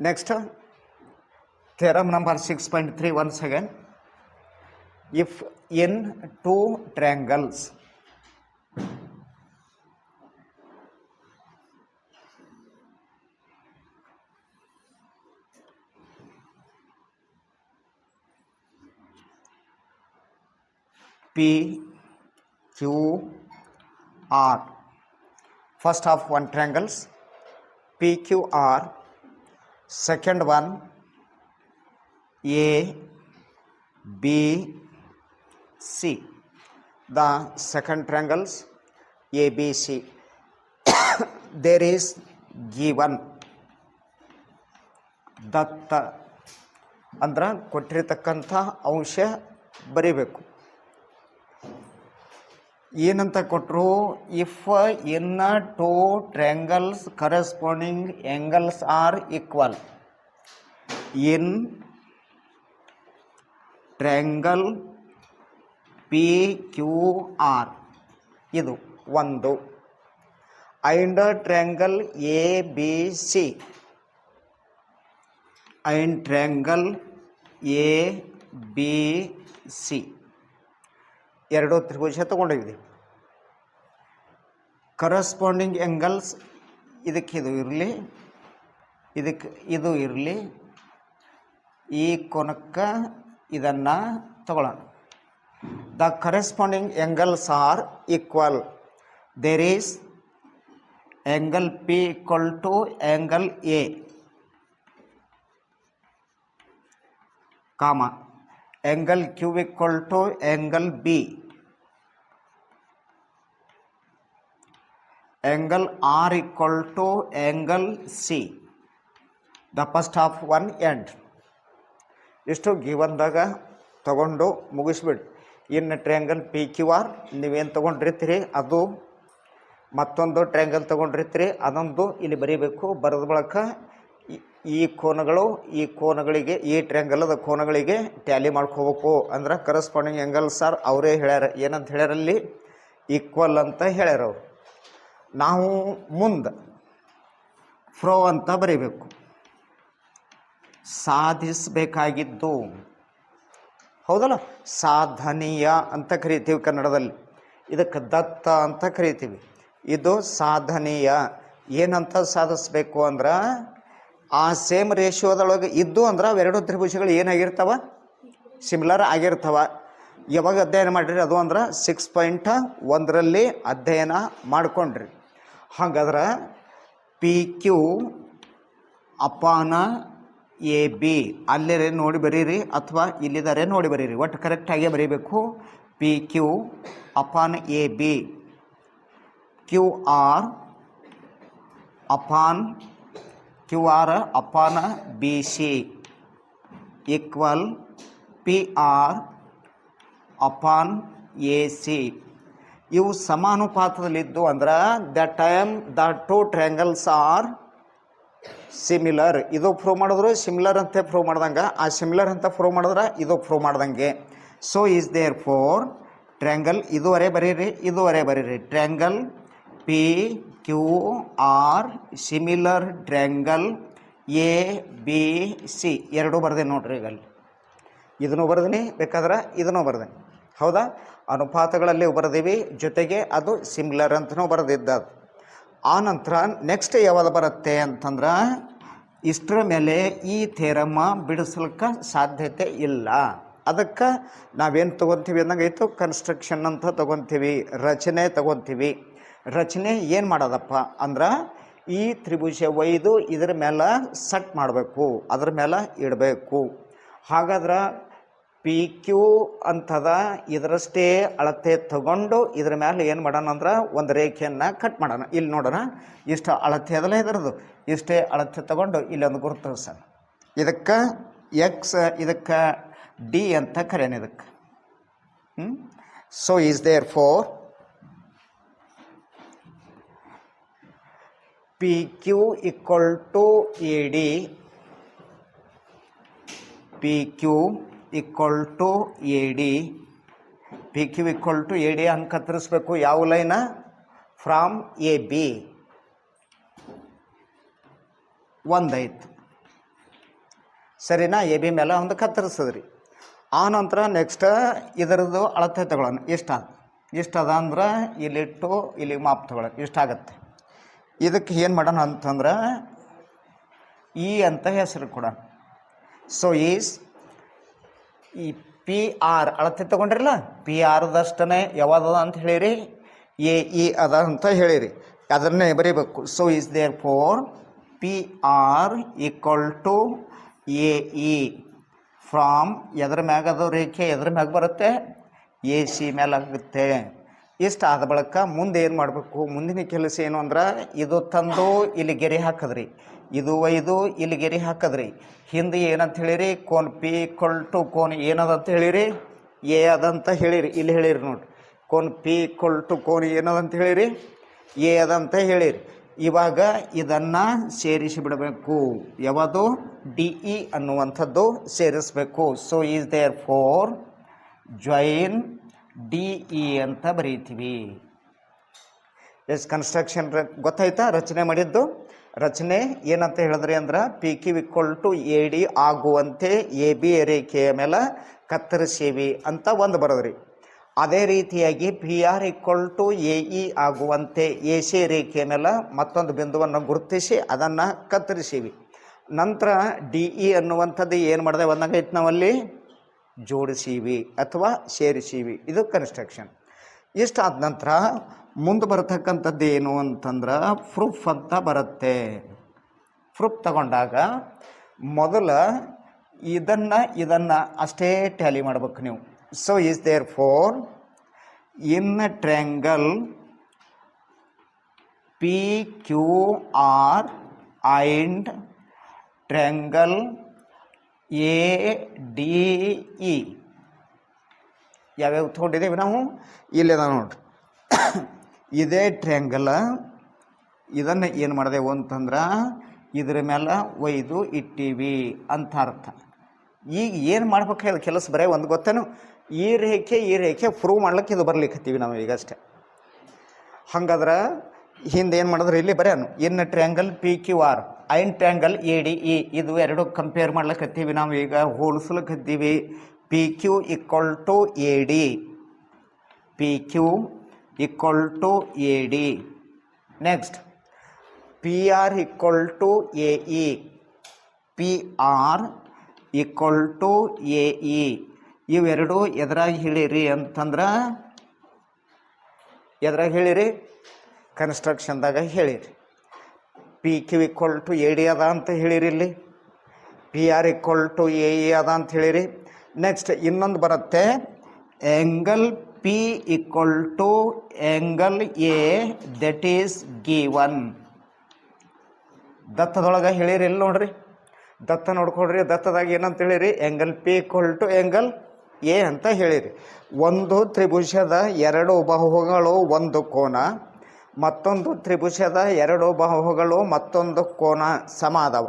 Next, theorem number 6.3 once again. If in two triangles P, Q, R. First of one triangles PQR. Second one A, B, C. The second triangles ABC. there is given ದತ್ತ ಅಂದ್ರೆ ಕೊಟ್ಟಿರ್ತಕ್ಕಂಥ ಅಂಶ ಬರಿಬೇಕು ಏನಂತ ಕೊಟ್ಟರು if in two triangles corresponding angles are equal in triangle P Q R ಇದು ಒಂದು. And triangle A B C and triangle A B C ಎರಡು ತ್ರಿಭುಜ ತಗೊಂಡಿದ್ವಿ ಕರಸ್ಪಾಂಡಿಂಗ್ ಎಂಗಲ್ಸ್ ಇದಕ್ಕೆ ಇದು ಇರಲಿ, ಇದಕ್ಕೆ ಇದು ಇರಲಿ, ಈ ಕೊನಕ್ಕೆ ಇದನ್ನು ತಗೊಳ್ಳೋಣ. The corresponding angles are equal there is angle P equal to angle A comma angle q equal to angle b. angle r equal to angle c. The first half one end. ಇಷ್ಟು ಗಿವನ್ದಾಗ ತಗೊಂಡು ಮುಗಿಸ್ಬಿಡಿ. ಇನ್ನು triangle P Q R ನೀವೇನು ತೊಗೊಂಡಿರ್ತೀರಿ ಅದು ಮತ್ತೊಂದು triangle ತೊಗೊಂಡಿರ್ತೀರಿ, ಅದೊಂದು ಇಲ್ಲಿ ಬರೀಬೇಕು. ಬರೆದ ಬಳಕ ಈ- ಕೋನಗಳು, ಈ ಕೋನಗಳಿಗೆ, ಈ ಟ್ರ್ಯಾಂಗಲದ ಕೋನಗಳಿಗೆ ಟ್ಯಾಲಿ ಮಾಡ್ಕೋಬೇಕು ಅಂದ್ರೆ ಕರೆಸ್ಪಾಂಡಿಂಗ್ ಆ್ಯಂಗಲ್ ಸರ್ ಅವರೇ ಹೇಳ್ಯಾರ. ಏನಂತ ಹೇಳ್ಯಾರಲ್ಲಿ ಈಕ್ವಲ್ ಅಂತ ಹೇಳ್ಯಾರ ಅವರು. ನಾವು ಮುಂದೆ ಫ್ರೋ ಅಂತ ಬರೀಬೇಕು. ಸಾಧಿಸಬೇಕಾಗಿದ್ದು. ಹೌದಲ್ಲ? ಸಾಧನೀಯ ಅಂತ ಕರಿತೀವಿ ಕನ್ನಡದಲ್ಲಿ. ಇದಕ್ಕೆ ದತ್ತ ಅಂತ ಕರಿತೀವಿ. ಇದು ಸಾಧನೀಯ. ಏನಂತ ಸಾಧಿಸ್ಬೇಕು ಅಂದ್ರೆ ಆ ಸೇಮ್ ರೇಷಿಯೋದೊಳಗೆ ಇದ್ದು ಅಂದ್ರೆ ಅವೆರಡು ತ್ರಿಭುಜಗಳು ಏನಾಗಿರ್ತಾವ? ಸಿಮಿಲರ್ ಆಗಿರ್ತವ. ಯಾವಾಗ ಅಧ್ಯಯನ ಮಾಡಿರಿ? ಅದು ಅಂದ್ರೆ ಸಿಕ್ಸ್ ಪಾಯಿಂಟ್ ಒಂದರಲ್ಲಿ ಅಧ್ಯಯನ ಮಾಡ್ಕೊಂಡ್ರಿ. ಹಾಗಾದ್ರೆ P Q upon A B ಅಲ್ಲೇ ನೋಡಿ ಬರೀರಿ ಅಥವಾ ಇಲ್ಲಿದ್ದಾರೆ ನೋಡಿ ಬರೀರಿ. ಒಟ್ಟು ಕರೆಕ್ಟಾಗಿ ಬರೀಬೇಕು. P Q upon A B Q R upon Q R upon B C equal P R upon A C ಇವು ಸಮಾನುಪಾತದಲ್ಲಿದ್ದು ಅಂದ್ರೆ the time the two triangles are similar ಇದು ಪ್ರೂವ್ ಮಾಡಿದ್ರು ಸಿಮಿಲರ್ ಅಂತ ಪ್ರೂವ್ ಮಾಡ್ದಂಗೆ. ಆ ಸಿಮಿಲರ್ ಅಂತ ಪ್ರೂವ್ ಮಾಡಿದ್ರೆ, ಇದು ಪ್ರೂವ್ ಮಾಡ್ದಂಗೆ. So is therefore triangle ಇದುವರೆ ಬರೀರಿ ಇದುವರೆ ಬರೀರಿ. Triangle P Q R similar triangle A B C ಎರಡೂ ಬರ್ದೆ ನೋಡ್ರಿ ಈಗ ಅಲ್ಲಿ ಇದನ್ನು ಬರ್ದೀನಿ, ಬೇಕಾದ್ರೆ ಇದನ್ನು ಬರ್ದೆ ಹೌದಾ? ಅನುಪಾತಗಳಲ್ಲಿ ಬರೆದೀವಿ. ಜೊತೆಗೆ ಅದು ಸಿಮಿಲರ್ ಅಂತಲೂ ಬರೆದಿದ್ದದು ಆ ನಂತರ ನೆಕ್ಸ್ಟ್ ಯಾವಾಗ ಬರುತ್ತೆ ಅಂತಂದ್ರೆ, ಇಷ್ಟರ ಮೇಲೆ ಈ ಥೇರಮ್ಮ ಬಿಡಿಸ್ಲಿಕ್ಕೆ ಸಾಧ್ಯತೆ ಇಲ್ಲ. ಅದಕ್ಕೆ ನಾವೇನು ತೊಗೊತೀವಿ ಅಂದಂಗೆ ಕನ್ಸ್ಟ್ರಕ್ಷನ್ ಅಂತ ತೊಗೊತೀವಿ, ರಚನೆ ತೊಗೊತೀವಿ. ರಚನೆ ಏನು ಮಾಡೋದಪ್ಪ ಅಂದ್ರೆ, ಈ ತ್ರಿಭುಜ ಒಯ್ದು ಇದ್ರ ಮೇಲೆ ಸಟ್ ಮಾಡಬೇಕು, ಅದ್ರ ಮೇಲೆ ಇಡಬೇಕು. ಹಾಗಾದ್ರೆ ಪಿ ಕ್ಯೂ ಅಂತದ ಇದರಷ್ಟೇ ಅಳತೆ ತಗೊಂಡು ಇದ್ರ ಮೇಲೆ ಏನು ಮಾಡೋಣ ಅಂದ್ರೆ ಒಂದು ರೇಖೆಯನ್ನು ಕಟ್ ಮಾಡೋಣ. ಇಲ್ಲಿ ನೋಡೋಣ, ಇಷ್ಟು ಅಳತೆ ಅದಲ್ಲ ಇದರದು ಇಷ್ಟೇ ಅಳತೆ ತಗೊಂಡು ಇಲ್ಲೊಂದು ಗುರುತು ಸರ್ ಇದಕ್ಕೆ ಎಕ್ಸ್ ಇದಕ್ಕೆ ಡಿ ಅಂತ ಕರೆಯೋಣ ಇದಕ್ಕೆ. So is therefore P Q equal to A D P Q equal to A D P Q equal to A D ಹಂಗೆ ಕತ್ತರಿಸ್ಬೇಕು. ಯಾವ ಲೈನ? ಫ್ರಾಮ್ ಎ ಬಿ ಒಂದೈತು. ಸರಿನಾ? ಎ ಬಿ ಮೇಲೆ ಒಂದು ಕತ್ತರಿಸಿದ್ರಿ. ಆ ನಂತರ ನೆಕ್ಸ್ಟ್ ಇದರದ್ದು ಅಳತೆ ತಗೊಳ್ಳೋಣ. ಇಷ್ಟ ಇಷ್ಟ ಅದ ಅಂದ್ರೆ ಇಲ್ಲಿಟ್ಟು ಇಲ್ಲಿ ಮಾಪ್ ತಗೊಳ್ಳೋಣ. ಇಷ್ಟ ಆಗತ್ತೆ? ಇದಕ್ಕೆ ಏನು ಮಾಡೋಣ ಅಂತಂದ್ರೆ ಈ ಅಂತ ಹೆಸರು ಕೊಡೋಣ. ಸೊ ಈಸ್ ಈ ಪಿ ಆರ್ ಅಳತೆ ತಗೊಂಡ್ರಲ್ಲ? ಪಿ ಆರ್ದಷ್ಟನೇ ಯಾವ್ದದ ಅಂತ ಹೇಳಿರಿ? ಎ ಇ ಅದ ಅಂತ ಹೇಳಿರಿ. ಅದನ್ನೇ ಬರೀಬೇಕು. So is therefore P R equal to A E from ಎದ್ರ ಮ್ಯಾಗ ಅದು ರೇಖೆ? ಎದ್ರ ಮ್ಯಾಗ ಬರುತ್ತೆ? ಎ ಸಿ ಮೇಲೆ ಆಗುತ್ತೆ. ಇಷ್ಟು ಆದ ಬಳಿಕ ಮುಂದೆ ಏನು ಮಾಡಬೇಕು? ಮುಂದಿನ ಕೆಲಸ ಏನು ಅಂದ್ರೆ, ಇದು ತಂದು ಇಲ್ಲಿ ಗೆರೆ ಹಾಕದ್ರಿ. ಇದು ಒಯ್ದು ಇಲ್ಲಿ ಗೆರೆ ಹಾಕದ್ರಿ. ಹಿಂದೆ ಏನಂತ ಹೇಳಿರಿ? ಕೋನ್ ಪಿ, ಕೊಲ್ ಟು, ಕೋನ್ ಏನದ ಅಂತ ಹೇಳಿರಿ? ಎ ಅದಂತ ಹೇಳಿರಿ. ಇಲ್ಲಿ ಹೇಳಿರಿ ನೋಡ್ರಿ. ಕೋನ್ ಪಿ, ಕೊಲ್ ಟು, ಕೋನ್ ಏನದ ಅಂತ ಹೇಳಿರಿ? ಎ ಅದಂತ ಹೇಳಿರಿ. ಇವಾಗ ಇದನ್ನು ಸೇರಿಸಿ ಬಿಡಬೇಕು. ಯಾವುದು? ಡಿ, ಇ ಅನ್ನುವಂಥದ್ದು ಸೇರಿಸಬೇಕು. So is therefore join D E ಅಂತ ಬರೀತೀವಿ. ಎಸ್ ಕನ್ಸ್ಟ್ರಕ್ಷನ್ ಗೊತ್ತಾಯ್ತಾ? ರಚನೆ ಮಾಡಿದ್ದು? ರಚನೆ ಏನಂತ ಹೇಳಿದ್ರಿ ಅಂದ್ರೆ P Q equal to A D ಆಗುವಂತೆ ಎ ಬಿ ರೇಖೆಯ ಮೇಲೆ ಕತ್ತರಿಸೀವಿ ಅಂತ ಒಂದು ಬರೋದ್ರಿ. ಅದೇ ರೀತಿಯಾಗಿ P R equal to A E ಆಗುವಂತೆ ಎ ಸಿ ರೇಖೆಯ ಮೇಲೆ ಮತ್ತೊಂದು ಬಿಂದುವನ್ನು ಗುರುತಿಸಿ ಅದನ್ನು ಕತ್ತರಿಸೀವಿ. ನಂತರ ಡಿ ಇ ಅನ್ನುವಂಥದ್ದು ಏನು ಮಾಡಿದೆ? ಒಂದಾಗೈತೆ ನಾವಲ್ಲಿ? ಜೋಡಿಸೀವಿ ಅಥವಾ ಸೇರಿಸೀವಿ. ಇದು ಕನ್ಸ್ಟ್ರಕ್ಷನ್ ಇಷ್ಟಾದ ನಂತರ ಮುಂದೆ ಬರತಕ್ಕಂಥದ್ದು ಏನು ಅಂತಂದ್ರೆ ಪ್ರೂಫ್ ಅಂತ ಬರುತ್ತೆ. ಪ್ರೂಫ್ ತಗೊಂಡಾಗ ಮೊದಲ ಇದನ್ನು ಇದನ್ನು ಅಷ್ಟೇ ಟ್ಯಾಲಿ ಮಾಡ್ಬೇಕು ನೀವು. So is therefore in triangle P Q R and triangle A D E ಯಾವ್ಯಾವ ತೊಗೊಂಡಿದ್ದೀವಿ ನಾವು? ಇಲ್ಲಿದ ನೋಡ್ರಿ. ಇದೇ ಟ್ರ್ಯಾಂಗಲ್ ಇದನ್ನು ಏನು ಮಾಡಿದೆವು ಅಂತಂದ್ರೆ ಇದ್ರ ಮೇಲೆ ಒಯ್ದು ಇಟ್ಟೀವಿ ಅಂತ ಅರ್ಥ. ಈಗ ಏನು ಮಾಡ್ಬೇಕಾದ್ರೆ ಕೆಲಸ ಬರೀ ಒಂದು ಗೊತ್ತೇನು? ಈ ರೇಖೆ ಈ ರೇಖೆ ಪ್ರೂವ್ ಮಾಡ್ಲಿಕ್ಕೆ ಇದು ಬರ್ಲಿಕ್ಕತ್ತೀವಿ ನಾವು ಈಗಷ್ಟೇ ಹಂಗಾದ್ರೆ ಹಿಂದೆ ಏನು ಮಾಡಿದ್ರೆ ಇಲ್ಲಿ ಬರೆಯೋನು ಇನ್ನು triangle P Q R and triangle A D E. ಇದು ಎರಡು ಕಂಪೇರ್ ಮಾಡ್ಲಿಕ್ಕತ್ತೀವಿ ನಾವು ಈಗ. ಹೋಲಿಸ್ಲಿಕ್ಕತ್ತೀವಿ P Q equal to A D P Q equal to A D next P R equal to A E P R equal to A E ಇವೆರಡು ಎದುರಾಗಿ ಹೇಳಿರಿ ಅಂತಂದ್ರೆ ಎದ್ರಾಗ ಹೇಳಿರಿ? ಕನ್ಸ್ಟ್ರಕ್ಷನ್ದಾಗ ಹೇಳಿರಿ. P Q equal to A D ಅದ ಅಂತ ಹೇಳಿರಿ ಇಲ್ಲಿ. P R equal to A A ಅದ ಅಂತ ಹೇಳಿರಿ. ನೆಕ್ಸ್ಟ್ ಇನ್ನೊಂದು ಬರುತ್ತೆ. Angle P equal to angle A that is given ದತ್ತದೊಳಗೆ ಹೇಳಿರಿ ಇಲ್ಲಿ ನೋಡ್ರಿ. ದತ್ತ ನೋಡ್ಕೊಳ್ರಿ, ದತ್ತದಾಗ ಏನಂತ ಹೇಳಿರಿ? Angle P equal to angle A ಅಂತ ಹೇಳಿರಿ. ಒಂದು ತ್ರಿಭುಜದ ಎರಡು ಬಾಹುಗಳು ಒಂದು ಕೋನ. ಮತ್ತೊಂದು ತ್ರಿಭುಜದ ಎರಡು ಬಾಹುಗಳು, ಮತ್ತೊಂದು ಕೋನ ಸಮ ಅದಾವ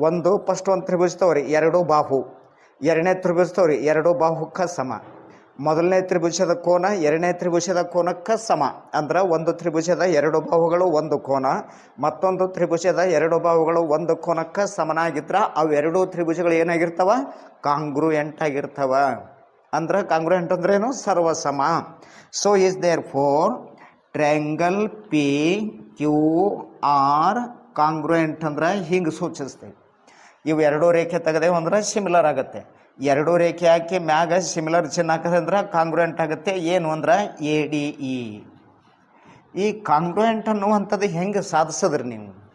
ಒಂದು ಫಸ್ಟ್ ಒಂದು ತ್ರಿಭುಜ ತಗೋರಿ ಎರಡು ಬಾಹು. ಎರಡನೇ ತ್ರಿಭುಜ ತಗೋರಿ ಎರಡು ಬಾಹುಕ್ಕೆ ಸಮ. ಮೊದಲನೇ ತ್ರಿಭುಜದ ಕೋನ, ಎರಡನೇ ತ್ರಿಭುಜದ ಕೋನಕ್ಕೆ ಸಮ. ಅಂದ್ರೆ ಒಂದು ತ್ರಿಭುಜದ ಎರಡು ಬಾಹುಗಳು, ಒಂದು ಕೋನ. ಮತ್ತೊಂದು ತ್ರಿಭುಜದ ಎರಡು ಬಾಹುಗಳು, ಒಂದು ಕೋನಕ್ಕೆ ಸಮನಾಗಿದ್ರೆ ಅವೆರಡೂ ತ್ರಿಭುಜಗಳು ಏನಾಗಿರ್ತಾವ? ಕಾಂಗ್ರುಯೆಂಟ್ ಆಗಿರ್ತವೆ ಅಂದ್ರೆ ಕಾಂಗ್ರುಯೆಂಟ್ ಅಂದ್ರೇನು ಸರ್ವಸಮ. So is therefore triangle P Q R congruent ಅಂದ್ರೆ ಹಿಂಗೆ ಸೂಚಿಸ್ತೈತಿ ಇವು ಎರಡೂ ರೇಖೆ ತೆಗೆದೇವು ಅಂದ್ರೆ ಸಿಮಿಲರ್ ಆಗುತ್ತೆ. ಎರಡೂ ರೇಖೆ ಹಾಕಿ ಮ್ಯಾಗ ಸಿಮಿಲರ್ ಚಿನ್ನ ಹಾಕಿದ್ರೆ ಅಂದ್ರೆ ಕಾಂಗ್ರುಯೆಂಟ್ ಆಗುತ್ತೆ. ಏನು ಅಂದ್ರೆ ಎ ಡಿ ಇ. ಈ ಕಾಂಗ್ರುಯೆಂಟ್ ಅನ್ನುವಂಥದ್ದು ಹೆಂಗೆ ಸಾಧಿಸಿದ್ರಿ ನೀವು?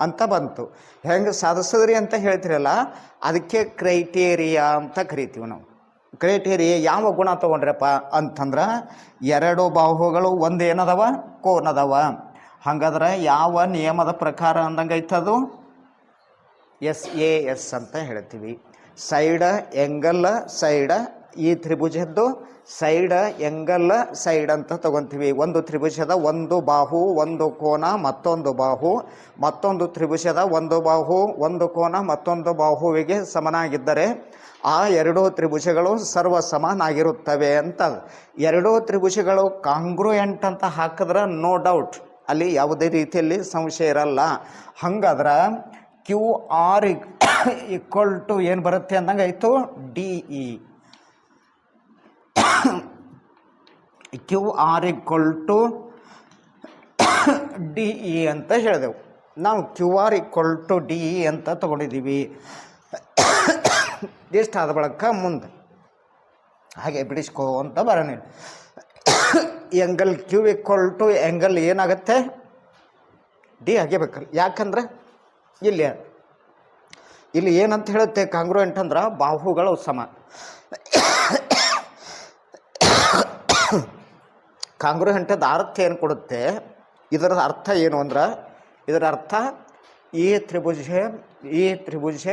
ಅಂತ ಬಂತು. ಹೆಂಗೆ ಸಾಧಿಸಿದ್ರಿ ಅಂತ ಹೇಳ್ತಿರಲ್ಲ, ಅದಕ್ಕೆ ಕ್ರೈಟೇರಿಯಾ ಅಂತ ಕರಿತೀವಿ ನಾವು. ಕ್ರೈಟೇರಿಯಾ ಯಾವ ಗುಣ ತೊಗೊಂಡ್ರಪ್ಪ ಅಂತಂದ್ರೆ ಎರಡು ಬಾಹುಗಳು ಒಂದು ಏನದವ ಕೋನದವ. ಹಾಗಾದ್ರೆ ಯಾವ ನಿಯಮದ ಪ್ರಕಾರ ಅಂದಂಗೈತದು ಎಸ್ ಎ ಎಸ್ ಅಂತ ಹೇಳ್ತೀವಿ. ಸೈಡ ಎಂಗಲ್ ಸೈಡ ಈ ತ್ರಿಭುಜದ್ದು ಸೈಡ್, ಎಂಗಲ್, ಸೈಡ್ ಅಂತ ತಗೊಂತೀವಿ. ಒಂದು ತ್ರಿಭುಜದ ಒಂದು ಬಾಹು, ಒಂದು ಕೋನ, ಮತ್ತೊಂದು ಬಾಹು. ಮತ್ತೊಂದು ತ್ರಿಭುಜದ ಒಂದು ಬಾಹು, ಒಂದು ಕೋನ, ಮತ್ತೊಂದು ಬಾಹುವಿಗೆ ಸಮನಾಗಿದ್ದರೆ ಆ ಎರಡೂ ತ್ರಿಭುಜಗಳು ಸರ್ವ ಸಮನಾಗಿರುತ್ತವೆ ಅಂತ. ಎರಡೂ ತ್ರಿಭುಜಗಳು ಕಾಂಗ್ರುಯೆಂಟ್ ಅಂತ ಹಾಕಿದ್ರೆ ನೋ ಡೌಟ್, ಅಲ್ಲಿ ಯಾವುದೇ ರೀತಿಯಲ್ಲಿ ಸಂಶಯ ಇರಲ್ಲ. ಹಂಗಾದ್ರೆ ಕ್ಯೂ ಆರ್ ಈಕ್ವಲ್ ಟು ಏನು ಬರುತ್ತೆ ಅಂದಂಗೆ ಆಯಿತು D E. Q R equal to D E ಅಂತ ಹೇಳಿದೆವು. ನಾವು Q R equal to D E ಅಂತ ತೊಗೊಂಡಿದ್ದೀವಿ. ಎಷ್ಟು ಆದ ಬಳಿಕ ಮುಂದೆ. ಹಾಗೆ ಬಿಡಿಸ್ಕೋ ಅಂತ ಬರೋಣ angle Q equal to angle ಏನಾಗುತ್ತೆ? ಡಿ ಹಾಗೆ ಬೇಕಲ್ಲ ಯಾಕಂದ್ರೆ ಇಲ್ಲಿ ಇಲ್ಲಿ ಏನಂತ ಹೇಳುತ್ತೆ? ಕಾಂಗ್ರುಯೆಂಟ್ ಅಂದ್ರೆ ಬಾಹುಗಳು ಸಮ. ಕಾಂಗ್ರುಯೆಂಟದ ಅರ್ಥ ಏನು ಕೊಡುತ್ತೆ? ಇದರ ಅರ್ಥ ಏನು ಅಂದ್ರೆ, ಇದರ ಅರ್ಥ ಈ ತ್ರಿಭುಜ ಈ ತ್ರಿಭುಜ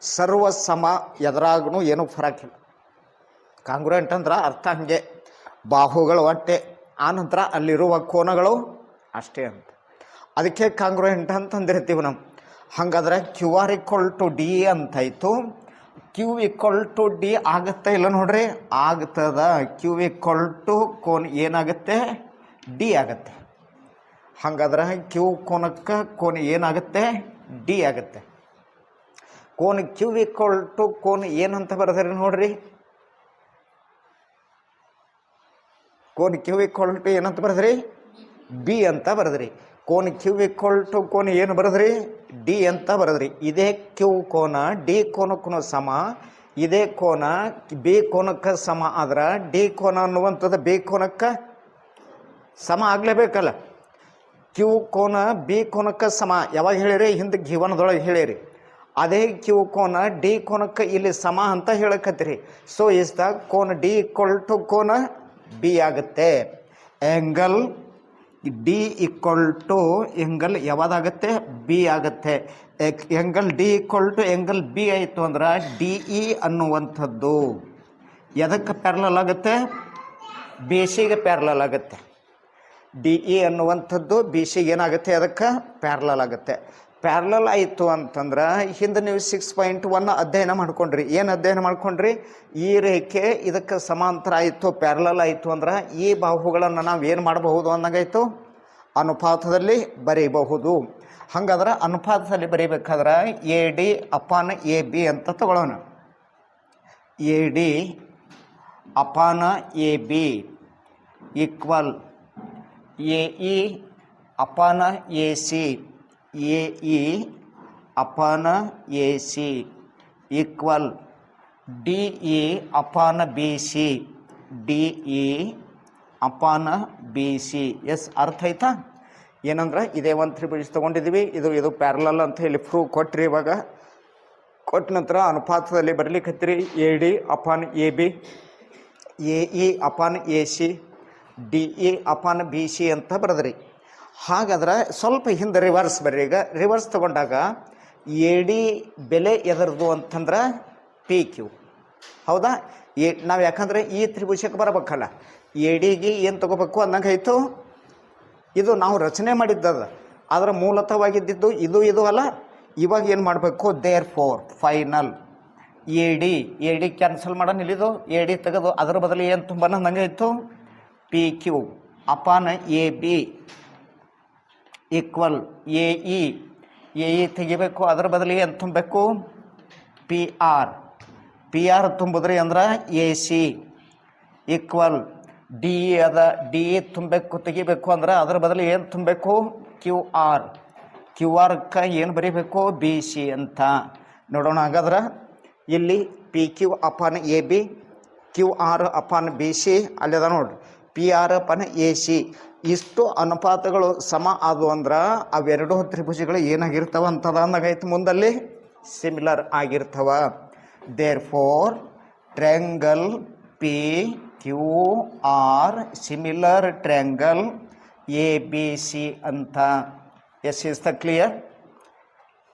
ಸರ್ವ ಸಮ ಎದುರಾಗೂ ಏನೂ ಫರಕಿಲ್ಲ. ಕಾಂಗ್ರುಯೆಂಟ್ ಅಂದ್ರೆ ಅರ್ಥ ಹಾಗೆ, ಬಾಹುಗಳು ಒಟ್ಟೆ ಆನಂತರ ಅಲ್ಲಿರುವ ಕೋನಗಳು ಅಷ್ಟೇ ಅಂತ. ಅದಕ್ಕೆ ಕಾಂಗ್ರುಯೆಂಟ್ ಅಂತ ಅಂದಿರ್ತೀವಿ ನಾವು. ಹಾಗಾದ್ರೆ Q R equal to D ಅಂತಾಯಿತು. Q equal to D ಆಗುತ್ತೆ ಇಲ್ಲ ನೋಡ್ರಿ? ಆಗ್ತದ. ಕ್ಯೂ ಈಕ್ವಲ್ ಟು ಕೋನ್ ಏನಾಗುತ್ತೆ? ಡಿ ಆಗತ್ತೆ. ಹಾಗಾದ್ರೆ ಕ್ಯೂ ಕೋನಕ್ಕೆ ಕೋನ್ ಏನಾಗುತ್ತೆ? ಡಿ ಆಗುತ್ತೆ. ಕೋನ್ ಕ್ಯೂ ಈಕ್ವಲ್ ಟು ಕೋನ್ ಏನಂತ ಬರೆದ್ರಿ ನೋಡ್ರಿ? ಕೋನ್ ಕ್ಯೂ ಈಕ್ವಲ್ ಟು ಏನಂತ ಬರೆದ್ರಿ? ಬಿ ಅಂತ ಬರೆದ್ರಿ. ಕೋನ್ ಕ್ಯೂ ಈಕ್ವಲ್ ಟು ಕೋನ್ ಏನು ಬರೆದ್ರಿ? ಡಿ ಅಂತ ಬರೆದ್ರಿ. ಇದೇ ಕ್ಯೂ ಕೋನ ಡಿ ಕೋನಕ್ಕೂ ಸಮ, ಇದೇ ಕೋನ ಬಿ ಕೋನಕ್ಕೆ ಸಮ. ಆದ್ರೆ ಡಿ ಕೋನ ಅನ್ನುವಂಥದ್ದು ಬಿ ಕೋನಕ್ಕೆ ಸಮ ಆಗಲೇಬೇಕಲ್ಲ. ಕ್ಯೂ ಕೋನ ಬಿ ಕೋನಕ್ಕೆ ಸಮ. ಯಾವಾಗ ಹೇಳಿರಿ? ಹಿಂದೆ ಜೀವನದೊಳಗೆ ಹೇಳಿರಿ. ಅದೇ ಕ್ಯೂ ಕೋನ ಡಿ ಕೋನಕ್ಕೆ ಇಲ್ಲಿ ಸಮ ಅಂತ ಹೇಳಕತ್ತೀರಿ. ಸೊ ಇಸ್ ದ ಕೋನ ಡಿ ಈಕ್ವಲ್ ಟು ಕೋನ ಬಿ ಆಗುತ್ತೆ. Angle D equal to angle ಯಾವ್ದಾಗುತ್ತೆ? B ಆಗುತ್ತೆ. Angle D equal to angle B ಆಯಿತು ಅಂದ್ರೆ ಡಿ ಇ ಅನ್ನುವಂಥದ್ದು. ಎದಕ್ಕೆ ಪ್ಯಾರಲಲ್ ಆಗುತ್ತೆ? ಬಿ ಸಿಗೆ ಪ್ಯಾರಲಲ್ ಆಗುತ್ತೆ. ಡಿ ಇ ಅನ್ನುವಂಥದ್ದು ಬಿ ಸಿಗೆ ಏನಾಗುತ್ತೆ? ಅದಕ್ಕೆ ಪ್ಯಾರಲಲ್ ಆಗುತ್ತೆ. ಪ್ಯಾರಲಲ್ ಆಯಿತು ಅಂತಂದ್ರೆ ಹಿಂದೆ ನೀವು ಸಿಕ್ಸ್ ಪಾಯಿಂಟ್ ಒನ್ ಅಧ್ಯಯನ ಮಾಡ್ಕೊಂಡ್ರಿ. ಏನು ಅಧ್ಯಯನ ಮಾಡ್ಕೊಂಡ್ರಿ? ಈ ರೇಖೆ ಇದಕ್ಕೆ ಸಮಾಂತರ ಆಯಿತು, ಪ್ಯಾರಲಲ್ ಆಯಿತು ಅಂದ್ರೆ, ಈ ಬಾಹುಗಳನ್ನು ನಾವು ಏನು ಮಾಡಬಹುದು ಅಂದಂಗಾಯಿತು ಅನುಪಾತದಲ್ಲಿ ಬರೀಬಹುದು. ಹಾಗಾದ್ರೆ ಅನುಪಾತದಲ್ಲಿ ಬರೀಬೇಕಾದ್ರೆ A D upon A B ಅಂತ ತಗೊಳ್ಳೋಣ A D upon A B equal A E upon A C A E upon, A, C, equal. D E upon, B, C. D E upon, B, C. Yes, ಅರ್ಥ ಆಯ್ತಾ? ಏನಂದ್ರೆ ಇದೇ ಒಂದು ತ್ರಿಭುಜ ತೊಗೊಂಡಿದ್ದೀವಿ. ಇದು ಇದು ಪ್ಯಾರಲಲ್ ಅಂತ ಹೇಳಿ ಪ್ರೂವ್ ಕೊಟ್ರಿ ಇವಾಗ. ಕೊಟ್ಟ ನಂತರ ಅನುಪಾತದಲ್ಲಿ ಬರ್ಲಿಕ್ಕತ್ತೀರಿ A, D, upon, A, B. A E upon, A, C. D E upon, B, C ಅಂತ ಬರೆದ್ರಿ. ಹಾಗಾದ್ರೆ ಸ್ವಲ್ಪ ಹಿಂದೆ ರಿವರ್ಸ್ ಬರ್ರಿ ಈಗ. ರಿವರ್ಸ್ ತಗೊಂಡಾಗ ಎ ಡಿ ಬೆಲೆ ಎದರದು ಅಂತಂದ್ರೆ ಪಿ ಕ್ಯೂ ಹೌದಾ? ಎ ನಾವು ಯಾಕಂದರೆ ಈ ತ್ರಿಭುಜಕ್ಕೆ ಬರಬೇಕಲ್ಲ. ಎ ಡಿಗೆ ಏನು ತಗೋಬೇಕು ಅನ್ನಂಗೆ ಆಯಿತು. ಇದು ನಾವು ರಚನೆ ಮಾಡಿದ್ದದ. ಅದರ ಮೂಲತವಾಗಿದ್ದಿದ್ದು ಇದು ಇದು ಅಲ್ಲ. ಇವಾಗ ಏನು ಮಾಡಬೇಕು? Therefore final A D A D cancel ಮಾಡೋಣ ಇಲ್ಲಿದು. ಎ ಡಿ ತೆಗೆದು ಅದರ ಬದಲು ಏನು ತುಂಬ ನಂಗೆ ಆಯಿತು? ಪಿ ಕ್ಯೂ ಅಪಾನ A B equal A E. A E ತೆಗಿಬೇಕು, ಅದರ ಬದಲಿಗೆ ಏನು ತುಂಬಬೇಕು? P R. ಪಿ ಆರ್ ತುಂಬಿದ್ರಿ ಅಂದ್ರೆ A C. Equal D E ಅದ, ಡಿ ಇ ತುಂಬಬೇಕು, ತೆಗಿಬೇಕು ಅಂದ್ರೆ ಅದರ ಬದಲಿಗೆ ಏನು ತುಂಬಬೇಕು? Q R. ಕ್ಯೂ ಆರ್ಕ್ಕೆ ಏನು ಬರೀಬೇಕು? ಬಿ ಸಿ ಅಂತ. ನೋಡೋಣ ಹಾಗಾದ್ರೆ. ಇಲ್ಲಿ P Q upon A B, Q R upon B C ಅಲ್ಲಿದೆ ನೋಡ್ರಿ. P R upon A C. ಇಷ್ಟು ಅನುಪಾತಗಳು ಸಮ ಆದವು ಅಂದ್ರೆ ಅವೆರಡು ತ್ರಿಭುಜಗಳು ಏನಾಗಿರ್ತವೆ ಅಂತದ ಅಂದಾಗೈತೆ ಮುಂದಲ್ಲಿ? ಸಿಮಿಲರ್ ಆಗಿರ್ತವ. Therefore triangle P Q R similar triangle A B C ಅಂತ. Yes is the clear